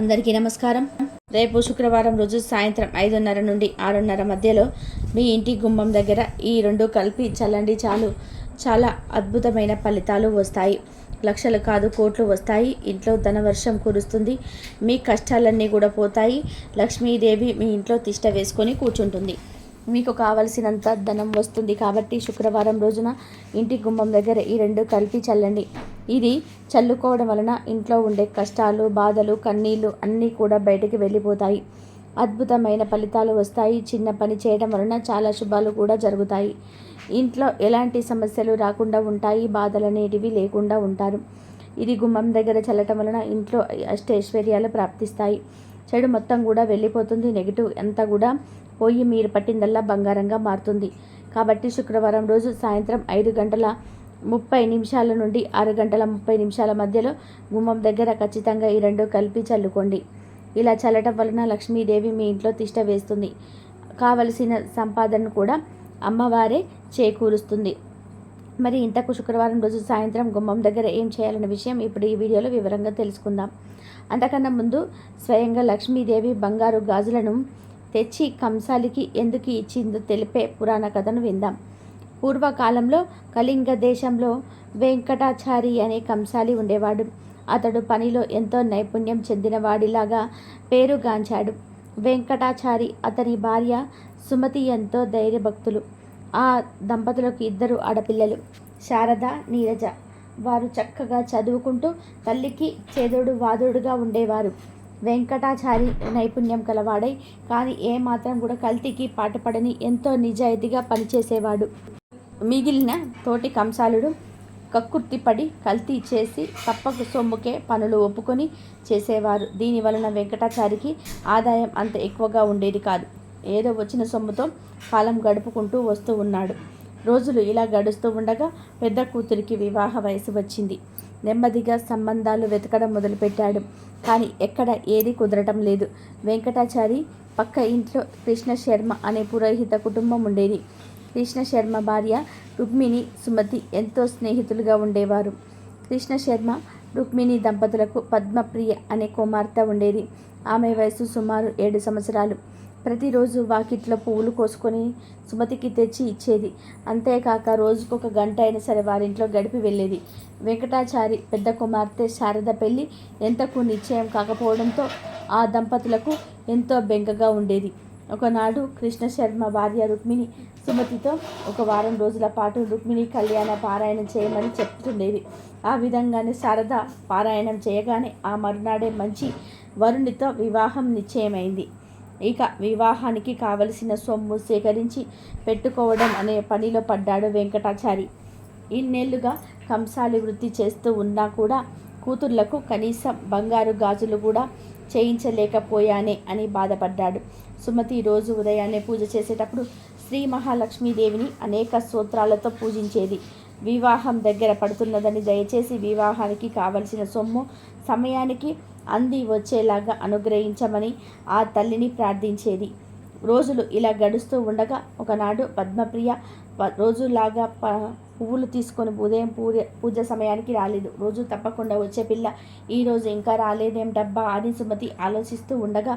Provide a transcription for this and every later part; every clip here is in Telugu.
అందరికీ నమస్కారం. రేపు శుక్రవారం రోజు సాయంత్రం ఐదున్నర నుండి ఆరున్నర మధ్యలో మీ ఇంటి గుమ్మం దగ్గర ఈ రెండు కలిపి చల్లండి చాలు. చాలా అద్భుతమైన ఫలితాలు వస్తాయి. లక్షలు కాదు కోట్లు వస్తాయి. ఇంట్లో ధనవర్షం కురుస్తుంది. మీ కష్టాలన్నీ కూడా పోతాయి. లక్ష్మీదేవి మీ ఇంట్లో తిష్ట వేసుకొని కూర్చుంటుంది. మీకు కావలసినంత ధనం వస్తుంది కాబట్టి శుక్రవారం రోజున ఇంటి గుమ్మం దగ్గర ఈ రెండు కలిపి చల్లండి. ఇది చల్లుకోవడం వలన ఇంట్లో ఉండే కష్టాలు బాధలు కన్నీళ్ళు అన్నీ కూడా బయటికి వెళ్ళిపోతాయి. అద్భుతమైన ఫలితాలు వస్తాయి. చిన్న పని చేయడం వలన చాలా శుభాలు కూడా జరుగుతాయి. ఇంట్లో ఎలాంటి సమస్యలు రాకుండా ఉంటాయి బాధలు అనేటివి లేకుండా ఉంటారు. ఇది గుమ్మం దగ్గర చల్లటం వలన ఇంట్లో అష్టైశ్వర్యాలు ప్రాప్తిస్తాయి. చెడు మొత్తం కూడా వెళ్ళిపోతుంది. నెగిటివ్ అంతా కూడా పోయి మీరు పట్టిందల్లా బంగారంగా మారుతుంది. కాబట్టి శుక్రవారం రోజు సాయంత్రం ఐదు గంటల ముప్పై నిమిషాల నుండి ఆరు గంటల ముప్పై నిమిషాల మధ్యలో గుమ్మం దగ్గర ఖచ్చితంగా ఈ రెండు కలిపి చల్లుకోండి. ఇలా చల్లటం వలన లక్ష్మీదేవి మీ ఇంట్లో తిష్ట వేస్తుంది. కావలసిన సంపాదన కూడా అమ్మవారే చేకూరుస్తుంది. మరి ఇంతకు శుక్రవారం రోజు సాయంత్రం గుమ్మం దగ్గర ఏం చేయాలనే విషయం ఇప్పుడు ఈ వీడియోలో వివరంగా తెలుసుకుందాం. అంతకన్నా ముందు స్వయంగా లక్ష్మీదేవి బంగారు గాజులను తెచ్చి కంసాలికి ఎందుకు ఇచ్చిందో తెలిపే పురాణ కథను విందాం. పూర్వకాలంలో కళింగ దేశంలో వెంకటాచారి అనే కంసాలి ఉండేవాడు. అతడు పనిలో ఎంతో నైపుణ్యం చెందినవాడిలాగా పేరుగాంచాడు వెంకటాచారి అతని భార్య సుమతి ఎంతో ధైర్యభక్తులు. ఆ దంపతులకు ఇద్దరు ఆడపిల్లలు శారద నీరజ. వారు చక్కగా చదువుకుంటూ తల్లికి చేదుడు వాదుడుగా ఉండేవారు. వెంకటాచారి నైపుణ్యం కలవాడై కానీ ఏమాత్రం కూడా కల్తీకి పాటుపడని ఎంతో నిజాయితీగా పనిచేసేవాడు. మిగిలిన తోటి కంసాలుడు కక్కుర్తిపడి కల్తీ చేసి తప్పకు సొమ్ముకే పనులు ఒప్పుకొని చేసేవారు. దీని వలన వెంకటాచారికి ఆదాయం అంత ఎక్కువగా ఉండేది కాదు. ఏదో వచ్చిన సొమ్ముతో కాలం గడుపుకుంటూ వస్తూ ఉన్నాడు. రోజులు ఇలా గడుస్తూ ఉండగా పెద్ద కూతురికి వివాహ వయసు వచ్చింది. నెమ్మదిగా సంబంధాలు వెతకడం మొదలుపెట్టాడు. కానీ ఎక్కడ ఏది కుదరటం లేదు. వెంకటాచారి పక్క ఇంట్లో కృష్ణ శర్మ అనే పురోహిత కుటుంబం ఉండేది. కృష్ణ శర్మ భార్య రుక్మిణి సుమతి ఎంతో స్నేహితులుగా ఉండేవారు. కృష్ణ శర్మ రుక్మిణి దంపతులకు పద్మప్రియ అనే కుమార్తె ఉండేది. ఆమె వయసు సుమారు ఏడు సంవత్సరాలు. ప్రతిరోజు వాకిట్లో పువ్వులు కోసుకొని సుమతికి తెచ్చి ఇచ్చేది. అంతేకాక రోజుకొక గంట అయినా సరే వారింట్లో గడిపి వెళ్ళేది. వెంకటాచారి పెద్ద కుమార్తె శారద పెళ్ళి ఎంతకు నిశ్చయం కాకపోవడంతో ఆ దంపతులకు ఎంతో బెంగగా ఉండేది. ఒకనాడు కృష్ణశర్మ భార్య రుక్మిణి సుమతితో ఒక వారం రోజుల పాటు రుక్మిణి కళ్యాణ పారాయణం చేయమని చెప్తుండేది. ఆ విధంగానే శారద పారాయణం చేయగానే ఆ మరునాడే మంచి వరుణితో వివాహం నిశ్చయమైంది. ఇక వివాహానికి కావలసిన సొమ్ము సేకరించి పెట్టుకోవడం అనే పనిలో పడ్డాడు వెంకటాచారి. ఇన్నేళ్ళుగా కంసాలి వృత్తి చేస్తూ ఉన్నా కూడా కూతుర్లకు కనీసం బంగారు గాజులు కూడా చేయించలేకపోయానే అని బాధపడ్డాడు. సుమతి రోజు ఉదయాన్నే పూజ చేసేటప్పుడు శ్రీ మహాలక్ష్మీదేవిని అనేక సూత్రాలతో పూజించేది. వివాహం దగ్గర పడుతున్నదని దయచేసి వివాహానికి కావలసిన సొమ్ము సమయానికి అంది వచ్చేలాగా అనుగ్రహించమని ఆ తల్లిని ప్రార్థించేది. రోజులు ఇలా గడుస్తూ ఉండగా ఒకనాడు పద్మప్రియ రోజులాగా ప పువ్వులు తీసుకొని ఉదయం పూజ పూజ సమయానికి రాలేదు. రోజు తప్పకుండా వచ్చే పిల్ల ఈరోజు ఇంకా రాలేదేమిటబ్బా అని సుమతి ఆలోచిస్తూ ఉండగా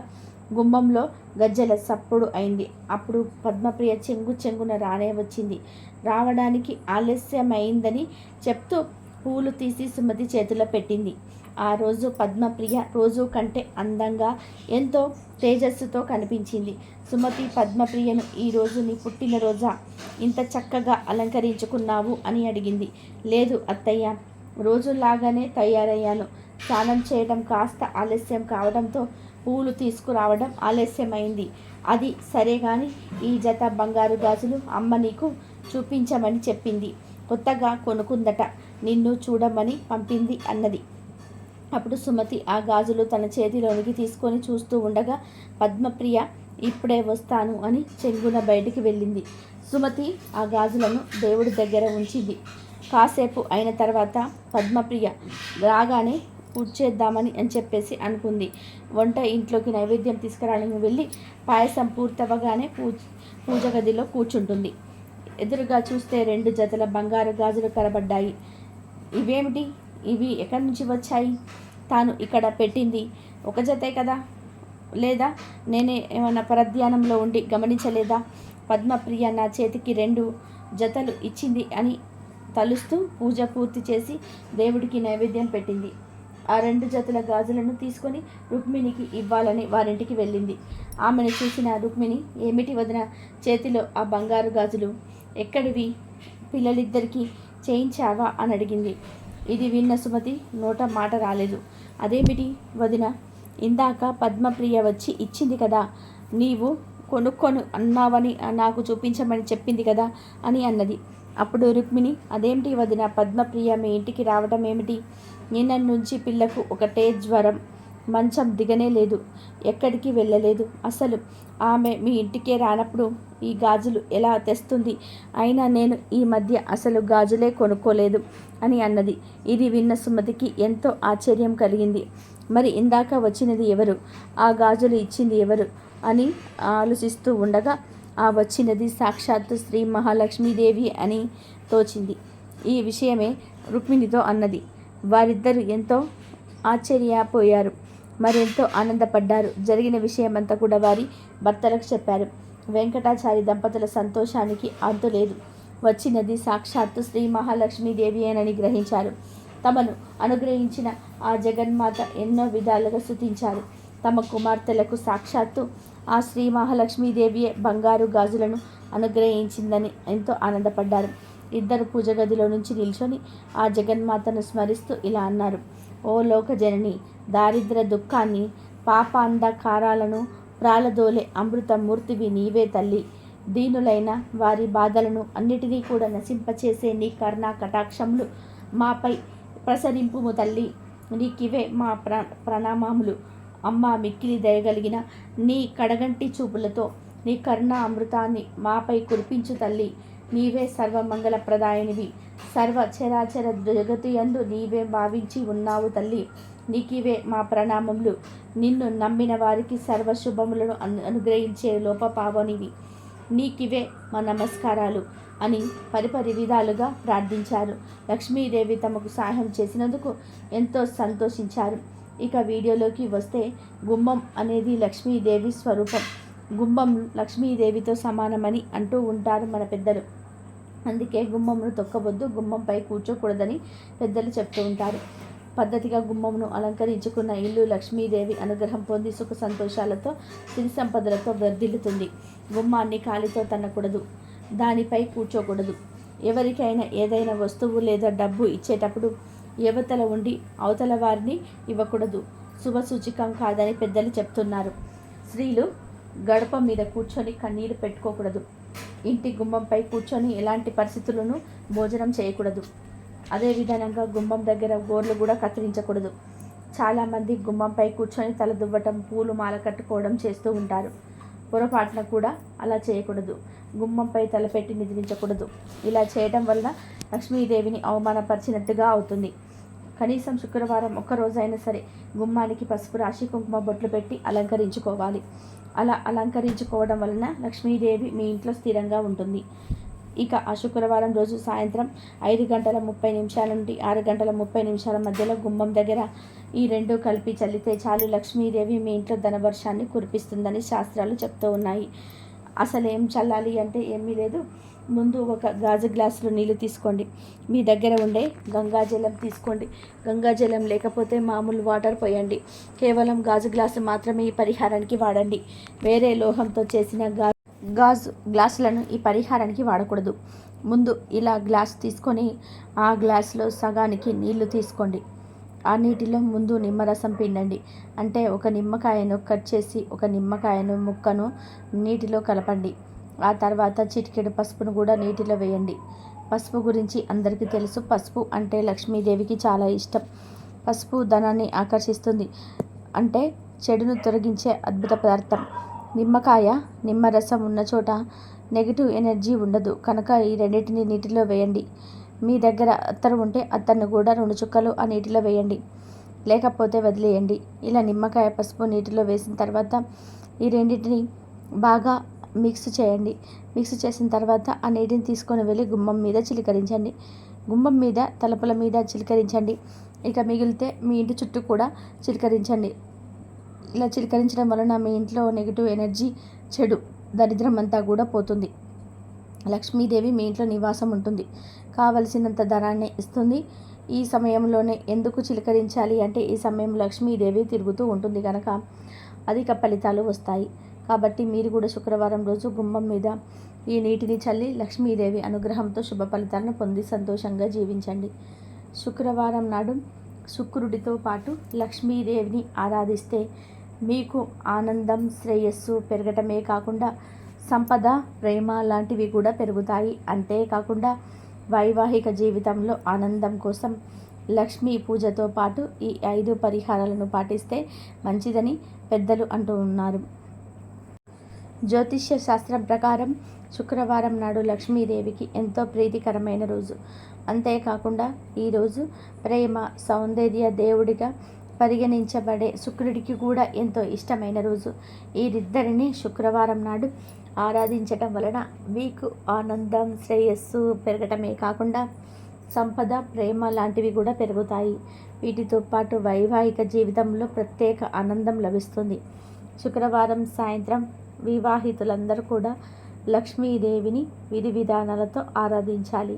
గుమ్మంలో గజ్జల సప్పుడు అయింది. అప్పుడు పద్మప్రియ చెంగు చెంగున రానే వచ్చింది. రావడానికి ఆలస్యమైందని చెప్తూ పూలు తీసి సుమతి చేతిలో పెట్టింది. ఆ రోజు పద్మప్రియ రోజు కంటే అందంగా ఎంతో తేజస్సుతో కనిపించింది. సుమతి పద్మప్రియను ఈరోజు నీ పుట్టినరోజా? ఇంత చక్కగా అలంకరించుకున్నావు అని అడిగింది. లేదు అత్తయ్య రోజులాగానే తయారయ్యాను. స్నానం చేయడం కాస్త ఆలస్యం కావడంతో పూలు తీసుకురావడం ఆలస్యమైంది. అది సరే కానీ ఈ జత బంగారు గాజులు అమ్మ నీకు చూపించమని చెప్పింది. కొత్తగా కొనుక్కుందట. నిన్ను చూడమని పంపింది అన్నది. అప్పుడు సుమతి ఆ గాజులు తన చేతిలోనికి తీసుకొని చూస్తూ ఉండగా పద్మప్రియ ఇప్పుడే వస్తాను అని చెంగున బయటికి వెళ్ళింది. సుమతి ఆ గాజులను దేవుడి దగ్గర ఉంచింది. కాసేపు అయిన తర్వాత పద్మప్రియ రాగానే పూజ చేద్దామని అని చెప్పేసి అనుకుంది. వంట ఇంట్లోకి నైవేద్యం తీసుకురావడానికి వెళ్ళి పాయసం పూర్తవగానే పూజ పూజ గదిలో కూర్చుంటుంది. ఎదురుగా చూస్తే రెండు జతల బంగారు గాజులు కనబడ్డాయి. ఇవేమిటి? ఇవి ఎక్కడి నుంచి వచ్చాయి? తాను ఇక్కడ పెట్టింది ఒక జతే కదా? లేదా నేనే ఏమైనా పరధ్యానంలో ఉండి గమనించలేదా? పద్మప్రియ నా చేతికి రెండు జతలు ఇచ్చింది అని తలుస్తూ పూజ పూర్తి చేసి దేవుడికి నైవేద్యం పెట్టింది. ఆ రెండు జతల గాజులను తీసుకొని రుక్మిణికి ఇవ్వాలని వారింటికి వెళ్ళింది. ఆమెను చూసిన రుక్మిణి ఏమిటి వదిన? చేతిలో ఆ బంగారు గాజులు ఎక్కడివి? పిల్లలిద్దరికీ చేయించావా? అని అడిగింది. ఇది విన్న సుమతి నోట మాట రాలేదు. అదేమిటి వదిన? ఇందాక పద్మప్రియ వచ్చి ఇచ్చింది కదా. నీవు కొనుక్కొను అన్నావని నాకు చూపించమని చెప్పింది కదా అని అన్నది. అప్పుడు రుక్మిణి అదేమిటి వదిన? పద్మప్రియ మీ ఇంటికి రావటం ఏమిటి? నిన్న నుంచి పిల్లకు ఒకటే జ్వరం. మంచం దిగనే లేదు. ఎక్కడికి వెళ్ళలేదు. అసలు ఆమె మీ ఇంటికే రానప్పుడు ఈ గాజులు ఎలా తెస్తుంది? అయినా నేను ఈ మధ్య అసలు గాజులే కొనుక్కోలేదు అని అన్నది. ఇది విన్న సుమతికి ఎంతో ఆశ్చర్యం కలిగింది. మరి ఇందాక వచ్చినది ఎవరు? ఆ గాజులు ఇచ్చింది ఎవరు? అని ఆలోచిస్తూ ఉండగా ఆ వచ్చినది సాక్షాత్తు శ్రీ మహాలక్ష్మీదేవి అని తోచింది. ఈ విషయమే రుక్మిణితో అన్నది. వారిద్దరూ ఎంతో ఆశ్చర్యపోయారు. మరెంతో ఆనందపడ్డారు. జరిగిన విషయమంతా కూడా వారి భర్తలకు చెప్పారు. వెంకటాచారి దంపతుల సంతోషానికి అంతులేదు వచ్చినది సాక్షాత్తు శ్రీ మహాలక్ష్మీదేవి అని గ్రహించారు. తమను అనుగ్రహించిన ఆ జగన్మాత ఎన్నో విధాలుగా స్థుతించారు తమ కుమార్తెలకు సాక్షాత్తు ఆ శ్రీ మహాలక్ష్మీదేవియే బంగారు గాజులను అనుగ్రహించిందని ఎంతో ఆనందపడ్డారు. ఇద్దరు పూజ గదిలో నుంచి నిల్చొని ఆ జగన్మాతను స్మరిస్తూ ఇలా అన్నారు. ఓ లోక జనని దారిద్ర దుఃఖాన్ని పాపాంధకారాలను ప్రాలదోలే అమృతమూర్తివి నీవే తల్లి. దీనులైన వారి బాధలను అన్నిటినీ కూడా నశింపచేసే నీ కర్ణా కటాక్షములు మాపై ప్రసరింపుము తల్లి. నీకివే మా ప్ర ప్రణామాములు. అమ్మ మిక్కిలి దయగలిగిన నీ కడగంటి చూపులతో నీ కరుణ అమృతాన్ని మాపై కురిపించు తల్లి. నీవే సర్వమంగళప్రదాయనివి సర్వ చరాచర జగతి యందు నీవే భావించి ఉన్నావు తల్లి. నీకివే మా ప్రణామములు. నిన్ను నమ్మిన వారికి సర్వశుభములను అను అనుగ్రహించే లోపపావనివి. నీకివే మా నమస్కారాలు అని పరిపరి విధాలుగా ప్రార్థించారు. లక్ష్మీదేవి తమకు సహాయం చేసినందుకు ఎంతో సంతోషించారు. ఇక వీడియోలోకి వస్తే గుమ్మం అనేది లక్ష్మీదేవి స్వరూపం. గుమ్మం లక్ష్మీదేవితో సమానమని అంటూ ఉంటారు మన పెద్దలు. అందుకే గుమ్మంను తొక్కవద్దు గుమ్మంపై కూర్చోకూడదని పెద్దలు చెప్తూ ఉంటారు. పద్ధతిగా గుమ్మమును అలంకరించుకున్న ఇల్లు లక్ష్మీదేవి అనుగ్రహం పొంది సుఖ సంతోషాలతో సిరి సంపదలతో వర్ధిల్లుతుంది. గుమ్మాన్ని కాలితో తన్నకూడదు. దానిపై కూర్చోకూడదు. ఎవరికైనా ఏదైనా వస్తువు లేదా డబ్బు ఇచ్చేటప్పుడు యువతల ఉండి అవతల వారిని ఇవ్వకూడదు. శుభ సూచికం కాదని పెద్దలు చెప్తున్నారు. స్త్రీలు గడప మీద కూర్చొని కన్నీరు పెట్టుకోకూడదు. ఇంటి గుమ్మంపై కూర్చొని ఎలాంటి పరిస్థితులను భోజనం చేయకూడదు. అదేవిధంగా గుమ్మం దగ్గర గోర్లు కూడా కత్తిరించకూడదు. చాలామంది గుమ్మంపై కూర్చొని తల దువ్వటం పూలు మాల కట్టుకోవడం చేస్తూ ఉంటారు. పొరపాటున కూడా అలా చేయకూడదు. గుమ్మంపై తలపెట్టి నిద్రించకూడదు. ఇలా చేయటం వల్ల లక్ష్మీదేవిని అవమానపరిచినట్టుగా అవుతుంది. కనీసం శుక్రవారం ఒక్కరోజైనా సరే గుమ్మానికి పసుపు రాశి కుంకుమ బొట్లు పెట్టి అలంకరించుకోవాలి. అలా అలంకరించుకోవడం వలన లక్ష్మీదేవి మీ ఇంట్లో స్థిరంగా ఉంటుంది. ఇక ఆ శుక్రవారం రోజు సాయంత్రం ఐదు గంటల ముప్పై నిమిషాల నుండి ఆరు గంటల ముప్పై నిమిషాల మధ్యలో గుమ్మం దగ్గర ఈ రెండు కలిపి చల్లితే చాలు. లక్ష్మీదేవి మీ ఇంట్లో ధనవర్షాన్ని కురిపిస్తుందని శాస్త్రాలు చెప్తూ ఉన్నాయి. అసలు ఏం చల్లాలి అంటే ఏమీ లేదు. ముందు ఒక గాజు గ్లాసులో నీళ్ళు తీసుకోండి. మీ దగ్గర ఉండే గంగాజలం తీసుకోండి. గంగాజలం లేకపోతే మామూలు వాటర్ పోయండి. కేవలం గాజు గ్లాసు మాత్రమే ఈ పరిహారానికి వాడండి. వేరే లోహంతో చేసిన గా గాజు గ్లాసులను ఈ పరిహారానికి వాడకూడదు. ముందు ఇలా గ్లాస్ తీసుకొని ఆ గ్లాసులో సగానికి నీళ్ళు తీసుకోండి. ఆ నీటిలో ముందు నిమ్మరసం పిండండి. అంటే ఒక నిమ్మకాయను కట్ చేసి ఒక నిమ్మకాయను ముక్కను నీటిలో కలపండి. ఆ తర్వాత చిటికెడు పసుపును కూడా నీటిలో వేయండి. పసుపు గురించి అందరికీ తెలుసు. పసుపు అంటే లక్ష్మీదేవికి చాలా ఇష్టం. పసుపు ధనాన్ని ఆకర్షిస్తుంది. అంటే చెడును తొలగించే అద్భుత పదార్థం. నిమ్మకాయ నిమ్మరసం ఉన్న చోట నెగిటివ్ ఎనర్జీ ఉండదు. కనుక ఈ రెండింటిని నీటిలో వేయండి. మీ దగ్గర అత్తరు ఉంటే అత్తరును కూడా రెండు చుక్కలు ఆ నీటిలో వేయండి. లేకపోతే వదిలేయండి. ఇలా నిమ్మకాయ పసుపు నీటిలో వేసిన తర్వాత ఈ రెండింటిని బాగా మిక్స్ చేయండి. మిక్స్ చేసిన తర్వాత ఆ నీటిని తీసుకొని వెళ్ళి గుమ్మం మీద చిలకరించండి. గుమ్మం మీద తలుపుల మీద చిలకరించండి. ఇక మిగిలితే మీ ఇంటి చుట్టూ కూడా చిలకరించండి. ఇలా చిలకరించడం వలన మీ ఇంట్లో నెగిటివ్ ఎనర్జీ చెడు దరిద్రం అంతా కూడా పోతుంది. లక్ష్మీదేవి మీ ఇంట్లో నివాసం ఉంటుంది. కావలసినంత ధనాన్ని ఇస్తుంది. ఈ సమయంలోనే ఎందుకు చిలకరించాలి అంటే ఈ సమయం లక్ష్మీదేవి తిరుగుతూ ఉంటుంది కనుక అధిక ఫలితాలు వస్తాయి. కాబట్టి మీరు కూడా శుక్రవారం రోజు గుమ్మం మీద ఈ నీటిని చల్లి లక్ష్మీదేవి అనుగ్రహంతో శుభ ఫలితాలను పొంది సంతోషంగా జీవించండి. శుక్రవారం నాడు శుక్రుడితో పాటు లక్ష్మీదేవిని ఆరాధిస్తే మీకు ఆనందం శ్రేయస్సు పెరగటమే కాకుండా సంపద ప్రేమ లాంటివి కూడా పెరుగుతాయి. అంతేకాకుండా వైవాహిక జీవితంలో ఆనందం కోసం లక్ష్మీ పూజతో పాటు ఈ ఐదు పరిహారాలను పాటిస్తే మంచిదని పెద్దలు అంటూ ఉన్నారు. జ్యోతిష్య శాస్త్రం ప్రకారం శుక్రవారం నాడు లక్ష్మీదేవికి ఎంతో ప్రీతికరమైన రోజు. అంతేకాకుండా ఈరోజు ప్రేమ సౌందర్య దేవుడిగా పరిగణించబడే శుక్రుడికి కూడా ఎంతో ఇష్టమైన రోజు. వీరిద్దరిని శుక్రవారం నాడు ఆరాధించటం వలన మీకు ఆనందం శ్రేయస్సు పెరగటమే కాకుండా సంపద ప్రేమ లాంటివి కూడా పెరుగుతాయి. వీటితో పాటు వైవాహిక జీవితంలో ప్రత్యేక ఆనందం లభిస్తుంది. శుక్రవారం సాయంత్రం వివాహితులందరూ కూడా లక్ష్మీదేవిని విధి విధానాలతో ఆరాధించాలి.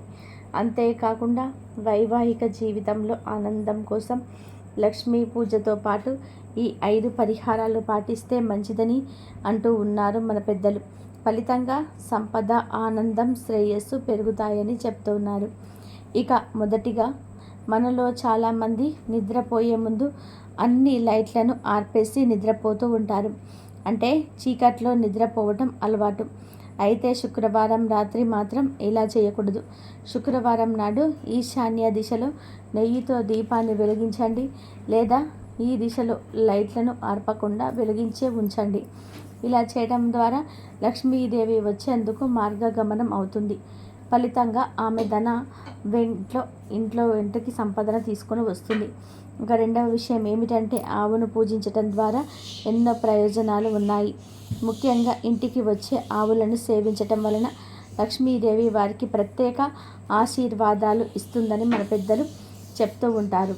అంతేకాకుండా వైవాహిక జీవితంలో ఆనందం కోసం లక్ష్మీ పూజతో పాటు ఈ ఐదు పరిహారాలు పాటిస్తే మంచిదని అంటూ ఉన్నారు మన పెద్దలు. ఫలితంగా సంపద ఆనందం శ్రేయస్సు పెరుగుతాయని చెప్తున్నారు. ఇక మొదటిగా మనలో చాలామంది నిద్రపోయే ముందు అన్ని లైట్లను ఆర్పేసి నిద్రపోతూ ఉంటారు. అంటే చీకట్లో నిద్రపోవటం అలవాటు. అయితే శుక్రవారం రాత్రి మాత్రం ఇలా చేయకూడదు. శుక్రవారం నాడు ఈశాన్య దిశలో నెయ్యితో దీపాన్ని వెలిగించండి లేదా ఈ దిశలో లైట్లను ఆర్పకుండా వెలిగించే ఉంచండి. ఇలా చేయడం ద్వారా లక్ష్మీదేవి వచ్చేందుకు మార్గగమనం అవుతుంది. ఫలితంగా ఆమె ధన వెంట్లో ఇంట్లో వెంటకి సంపదన తీసుకొని వస్తుంది. ఇంకా రెండవ విషయం ఏమిటంటే ఆవును పూజించటం ద్వారా ఎన్నో ప్రయోజనాలు ఉన్నాయి. ముఖ్యంగా ఇంటికి వచ్చే ఆవులను సేవించటం వలన లక్ష్మీదేవి వారికి ప్రత్యేక ఆశీర్వాదాలు ఇస్తుందని మన పెద్దలు చెప్తూ ఉంటారు.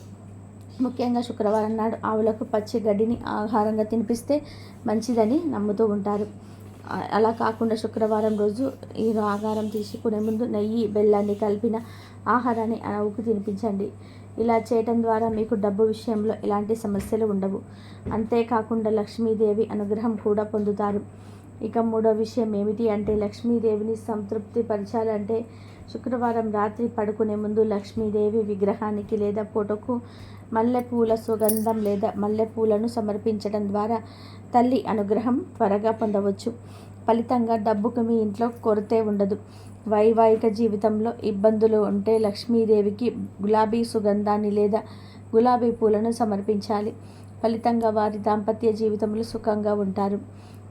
ముఖ్యంగా శుక్రవారం నాడు ఆవులకు పచ్చి గడ్డిని ఆహారంగా తినిపిస్తే మంచిదని నమ్ముతూ ఉంటారు. అలా కాకుండా శుక్రవారం రోజు ఈ ఆహారం తీసుకునే ముందు నెయ్యి బెల్లాన్ని కలిపిన ఆహారాన్ని ఆవుకు తినిపించండి. ఇలా చేయటం ద్వారా మీకు డబ్బు విషయంలో ఎలాంటి సమస్యలు ఉండవు. అంతేకాకుండా లక్ష్మీదేవి అనుగ్రహం కూడా పొందుతారు. ఇక మూడో విషయం ఏమిటి అంటే లక్ష్మీదేవిని సంతృప్తి పరచాలంటే శుక్రవారం రాత్రి పడుకునే ముందు లక్ష్మీదేవి విగ్రహానికి లేదా ఫోటోకు మల్లెపూల సుగంధం లేదా మల్లెపూలను సమర్పించడం ద్వారా తల్లి అనుగ్రహం త్వరగా పొందవచ్చు. ఫలితంగా డబ్బుకు మీ ఇంట్లో కొరతే ఉండదు. వైవాహిక జీవితంలో ఇబ్బందులు ఉంటే లక్ష్మీదేవికి గులాబీ సుగంధాన్ని లేదా గులాబీ పూలను సమర్పించాలి. ఫలితంగా వారి దాంపత్య జీవితంలో సుఖంగా ఉంటారు.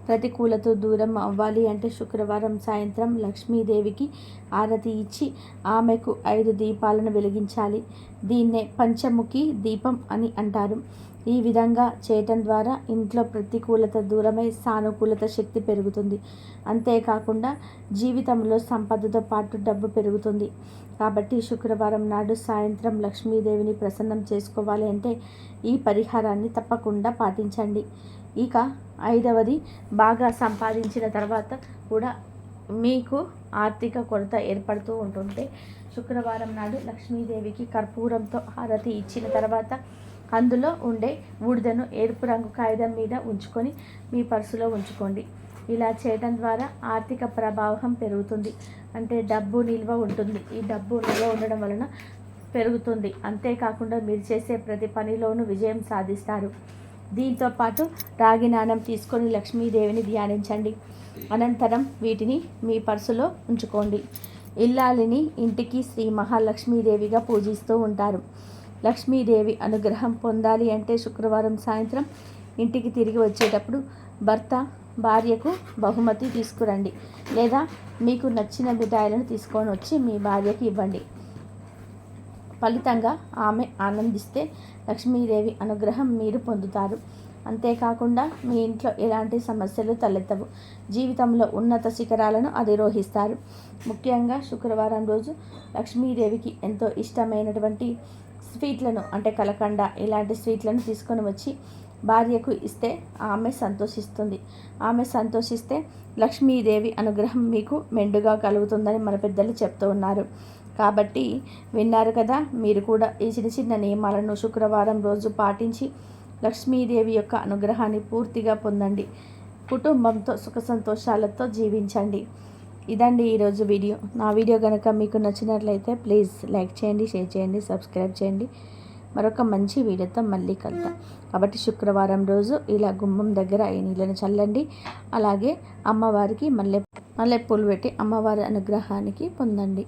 ప్రతికూలతో దూరం అవ్వాలి అంటే శుక్రవారం సాయంత్రం లక్ష్మీదేవికి ఆరతి ఇచ్చి ఆమెకు ఐదు దీపాలను వెలిగించాలి. దీన్నే పంచముఖి దీపం అని అంటారు. ఈ విధంగా చేయటం ద్వారా ఇంట్లో ప్రతికూలత దూరమై సానుకూలత శక్తి పెరుగుతుంది. అంతేకాకుండా జీవితంలో సంపదతో పాటు డబ్బు పెరుగుతుంది. కాబట్టి శుక్రవారం నాడు సాయంత్రం లక్ష్మీదేవిని ప్రసన్నం చేసుకోవాలి అంటే ఈ పరిహారాన్ని తప్పకుండా పాటించండి. ఇక ఐదవది బాగా సంపాదించిన తర్వాత కూడా మీకు ఆర్థిక కొరత ఏర్పడుతూ ఉంటుంటే శుక్రవారం నాడు లక్ష్మీదేవికి కర్పూరంతో హారతి ఇచ్చిన తర్వాత అందులో ఉండే బూడిదను ఎరుపు రంగు కాగితం మీద ఉంచుకొని మీ పర్సులో ఉంచుకోండి. ఇలా చేయడం ద్వారా ఆర్థిక ప్రభావం పెరుగుతుంది. అంటే డబ్బు నిల్వ ఉంటుంది. ఈ డబ్బు నిల్వ ఉండడం వలన పెరుగుతుంది. అంతేకాకుండా మీరు చేసే ప్రతి పనిలోనూ విజయం సాధిస్తారు. దీంతో పాటు రాగి నాణం తీసుకొని లక్ష్మీదేవిని ధ్యానించండి. అనంతరం వీటిని మీ పర్సులో ఉంచుకోండి. ఇల్లాలిని ఇంటికి శ్రీ మహాలక్ష్మీదేవిగా పూజిస్తూ ఉంటారు. లక్ష్మీదేవి అనుగ్రహం పొందాలి అంటే శుక్రవారం సాయంత్రం ఇంటికి తిరిగి వచ్చేటప్పుడు భర్త భార్యకు బహుమతి తీసుకురండి. లేదా మీకు నచ్చిన మిఠాయిలను తీసుకొని వచ్చి మీ భార్యకి ఇవ్వండి. ఫలితంగా ఆమె ఆనందిస్తే లక్ష్మీదేవి అనుగ్రహం మీరు పొందుతారు. అంతేకాకుండా మీ ఇంట్లో ఎలాంటి సమస్యలు తలెత్తవు. జీవితంలో ఉన్నత శిఖరాలను అధిరోహిస్తారు ముఖ్యంగా శుక్రవారం రోజు లక్ష్మీదేవికి ఎంతో ఇష్టమైనటువంటి స్వీట్లను అంటే కలకండ ఇలాంటి స్వీట్లను తీసుకొని వచ్చి భార్యకు ఇస్తే ఆమె సంతోషిస్తుంది. ఆమె సంతోషిస్తే లక్ష్మీదేవి అనుగ్రహం మీకు మెండుగా కలుగుతుందని మన పెద్దలు చెప్తూ ఉన్నారు. కాబట్టి విన్నారు కదా మీరు కూడా ఈ చిన్న చిన్న నియమాలను శుక్రవారం రోజు పాటించి లక్ష్మీదేవి యొక్క అనుగ్రహాన్ని పూర్తిగా పొందండి. కుటుంబంతో సుఖ సంతోషాలతో జీవించండి. ఇదండి ఈరోజు వీడియో. నా వీడియో కనుక మీకు నచ్చినట్లయితే ప్లీజ్ లైక్ చేయండి షేర్ చేయండి సబ్స్క్రైబ్ చేయండి. మరొక మంచి వీడియోతో మళ్ళీ కలుద్దాం. కాబట్టి శుక్రవారం రోజు ఇలా గుమ్మం దగ్గర ఈ నీళ్ళను చల్లండి. అలాగే అమ్మవారికి మల్లె మల్లెపూలు పెట్టి అమ్మవారి అనుగ్రహానికి పొందండి.